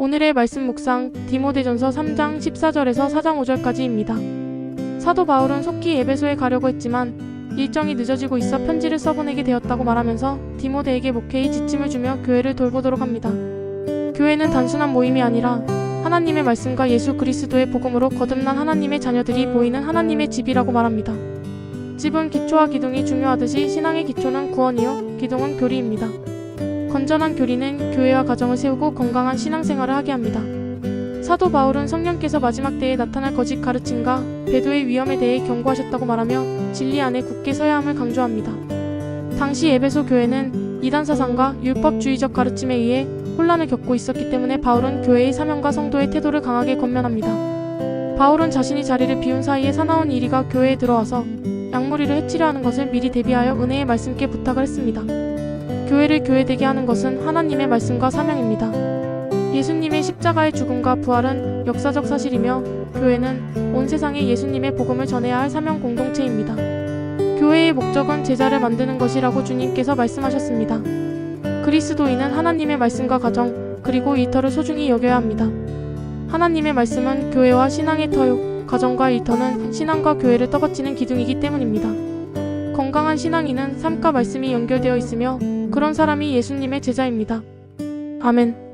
오늘의 말씀 묵상 디모데전서 3장 14절에서 4장 5절까지입니다. 사도 바울은 속히 에베소에 가려고 했지만 일정이 늦어지고 있어 편지를 써보내게 되었다고 말하면서 디모데에게 목회의 지침을 주며 교회를 돌보도록 합니다. 교회는 단순한 모임이 아니라 하나님의 말씀과 예수 그리스도의 복음으로 거듭난 하나님의 자녀들이 보이는 하나님의 집이라고 말합니다. 집은 기초와 기둥이 중요하듯이 신앙의 기초는 구원이요, 기둥은 교리입니다. 건전한 교리는 교회와 가정을 세우고 건강한 신앙생활을 하게 합니다. 사도 바울은 성령께서 마지막 때에 나타날 거짓 가르침과 배도의 위험에 대해 경고하셨다고 말하며 진리 안에 굳게 서야 함을 강조합니다. 당시 에베소 교회는 이단 사상과 율법주의적 가르침에 의해 혼란을 겪고 있었기 때문에 바울은 교회의 사명과 성도의 태도를 강하게 권면합니다. 바울은 자신이 자리를 비운 사이에 사나운 이리가 교회에 들어와서 양무리를 해치려 하는 것을 미리 대비하여 은혜의 말씀께 부탁을 했습니다. 교회를 교회되게 하는 것은 하나님의 말씀과 사명입니다. 예수님의 십자가의 죽음과 부활은 역사적 사실이며 교회는 온 세상에 예수님의 복음을 전해야 할 사명 공동체입니다. 교회의 목적은 제자를 만드는 것이라고 주님께서 말씀하셨습니다. 그리스도인은 하나님의 말씀과 가정 그리고 일터를 소중히 여겨야 합니다. 하나님의 말씀은 교회와 신앙의 터요, 가정과 일터는 신앙과 교회를 떠받치는 기둥이기 때문입니다. 건강한 신앙인은 삶과 말씀이 연결되어 있으며 그런 사람이 예수님의 제자입니다. 아멘.